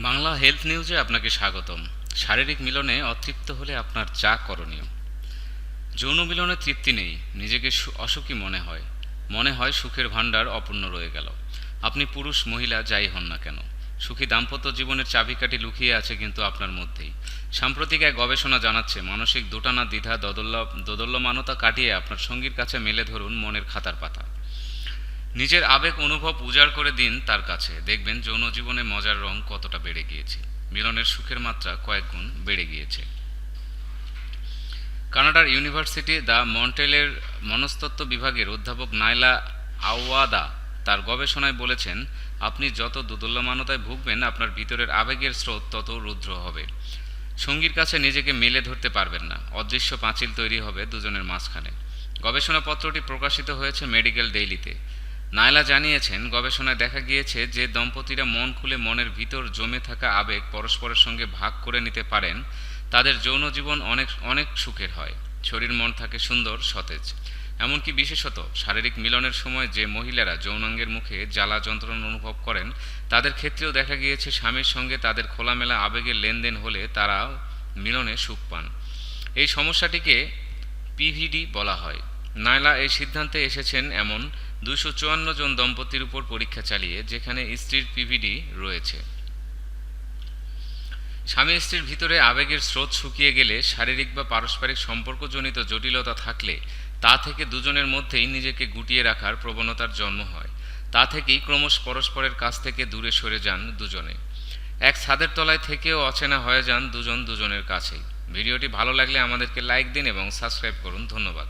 Bangla health নিউজে আপনাকে স্বাগতম। শারীরিক মিলনে অতৃপ্ত হলে আপনার যা করণীয়। যৌন মিলনে তৃপ্তি নেই, নিজেকে অসুখী মনে হয়। মনে হয় সুখের ভাণ্ডার অপূর্ণ রয়ে গেল। আপনি পুরুষ, মহিলা, যাই হন না কেন। সুখী দাম্পত্য জীবনের চাবিকাঠি লুকিয়ে আছে কিন্তু আপনার মধ্যেই। সাম্প্রতিক এক গবেষণা জানাচ্ছে, মানসিক দোটানা দ্বিধা দোদল্য দোদল্যমানতা কাটিয়ে আপনার সঙ্গীর কাছে মেলে ধরুন মনের খাতার পাতা। নিজের আবেগ অনুভব উজাড় করে দিন তার কাছে। দেখবেন যৌন জীবনে মজার রং কতটা বেড়ে গিয়েছে। মিলনের সুখের মাত্রা কয়েক গুণ বেড়ে গিয়েছে। কানাডার ইউনিভার্সিটি দ্য মন্টেলের মনস্তত্ত্ব বিভাগের অধ্যাপক নাইলা আওয়াদা তার গবেষণায় বলেছেন, আপনি যত দুদুল্যমানতায় ভুগবেন, আপনার ভিতরের আবেগের স্রোত তত রুদ্র হবে। সঙ্গীর কাছে নিজেকে মেলে ধরতে পারবেন না। অদৃশ্য পাঁচিল তৈরি হবে দুজনের মাঝখানে। গবেষণাপত্রটি প্রকাশিত হয়েছে মেডিকেল ডেইলিতে। নায়লা জানিয়েছেন, গবেষণায় দেখা গিয়েছে যে দম্পতিরা মন খুলে মনের ভিতর জমে থাকা আবেগ পরস্পরের সঙ্গে ভাগ করে নিতে পারেন, তাদের যৌন জীবন অনেক অনেক সুখের হয়। শরীর, মন থাকে সুন্দর, সতেজ। এমনকি বিশেষত শারীরিক মিলনের সময় যে মহিলারা যৌনাঙ্গের মুখে জ্বালা যন্ত্রণা অনুভব করেন, তাদের ক্ষেত্রেও দেখা গিয়েছে স্বামীর সঙ্গে তাদের খোলামেলা আবেগের লেনদেন হলে তারা মিলনে সুখ পান। এই সমস্যাটিকে পিভিডি বলা হয়। নায়লা এই সিদ্ধান্তে এসেছেন এমন দুশো চুয়ান্ন জন দম্পতির উপর পরীক্ষা চালিয়ে যেখানে স্ত্রীর পিভিডি রয়েছে। স্বামী স্ত্রীর ভিতরে আবেগের স্রোত শুকিয়ে গেলে শারীরিক বা পারস্পরিক সম্পর্কজনিত জটিলতা থাকলে তা থেকে দুজনের মধ্যেই নিজেকে গুটিয়ে রাখার প্রবণতার জন্ম হয়। তা থেকেই ক্রমশ পরস্পরের কাছ থেকে দূরে সরে যান দুজনে। এক ছাদের তলায় থেকেও অচেনা হয়ে যান দুজন দুজনের কাছেই। ভিডিওটি ভালো লাগলে আমাদেরকে লাইক দিন এবং সাবস্ক্রাইব করুন। ধন্যবাদ।